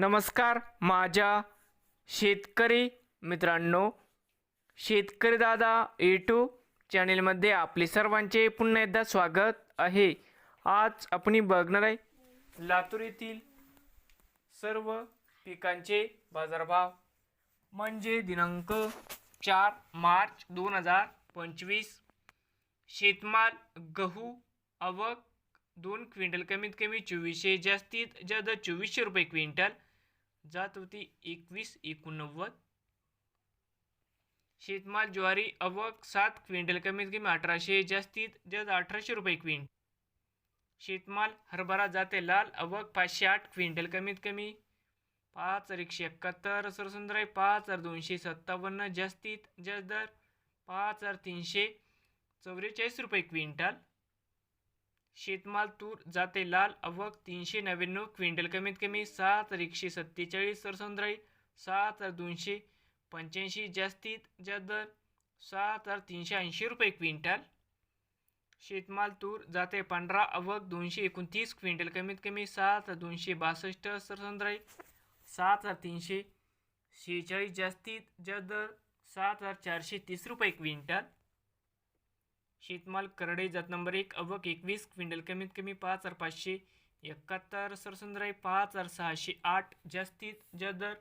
नमस्कार माझ्या शेतकरी मित्रांनो शेतकरी दादा यूट्यूब चॅनेलमध्ये आपले सर्वांचे पुन्हा एकदा स्वागत आहे. आज आपण बघणार आहे लातूर येथील सर्व पिकांचे बाजारभाव. म्हणजे दिनांक चार मार्च दोन हजार पंचवीस. शेतमाल गहू आवक दोन क्विंटल कमीत कमी चोवीसशे जास्तीत जास्त चोवीसशे रुपये क्विंटल. जात होती एकवीस एकोणनव्वद. शेतमाल ज्वारी अवक सात क्विंटल कमीत कमी अठराशे जास्तीत जास्त अठराशे रुपये क्विंट शेतमाल हरभरा जाते लाल अवक पाचशे आठ क्विंटल कमीत कमी. पाच हजार एकशे एकाहत्तर सरसुंदराई पाच हजार दोनशे सत्तावन्न जास्तीत जास्त दर पाच हजार तीनशे चौवेचाळीस रुपये क्विंटल. शेतमाल तूर जाते लाल अवक तीनशे नव्याण्णव क्विंटल कमीत कमी सात हजार एकशे सत्तेचाळीस सरसुंदराई सात हजार दोनशे पंच्याऐंशी जास्तीत जास्त दर सात हजार तीनशे ऐंशी रुपये क्विंटल. शेतमाल तूर जाते पांढरा अवक दोनशे एकोणतीस क्विंटल कमीत कमी सात हजार दोनशे बासष्ट सरसुंदराई सात हजार तीनशे शेहेचाळीस जास्तीत जास्त दर सात हजार चारशे तीस रुपये क्विंटल. शेतमाल करडे जात नंबर एक अवक एकवीस क्विंटल कमीत कमी पाच हजार पाचशे एकाहत्तर सरसुंदराई पाच हजार सहाशे आठ जास्तीत जदर दर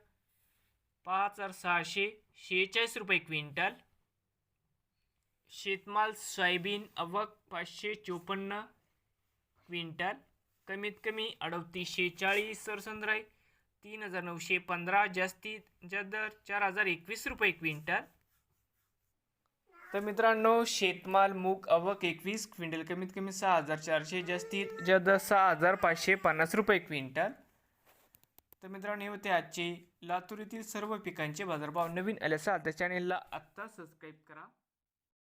पाच हजार सहाशे शेहेचाळीस रुपये क्विंटल. शेतमाल सोयाबीन अवक पाचशे चोपन्न क्विंटल कमीत कमी अडतीसशे चाळीस सरसुंदराई तीन हजार नऊशे पंधरा जास्तीत जदर दर चार हजार एकवीस रुपये क्विंटल. तर मित्रांनो शेतमाल मूग अवक एकवीस क्विंटल कमीत कमी सहा हजार चारशे जास्तीत जास्त सहा हजार पाचशे पन्नास रुपये क्विंटल. तर मित्रांनो हे होते आजचे लातूर येथील सर्व पिकांचे बाजारभाव. नवीन आल्यास असाल चॅनेलला आत्ता सबस्क्राईब करा.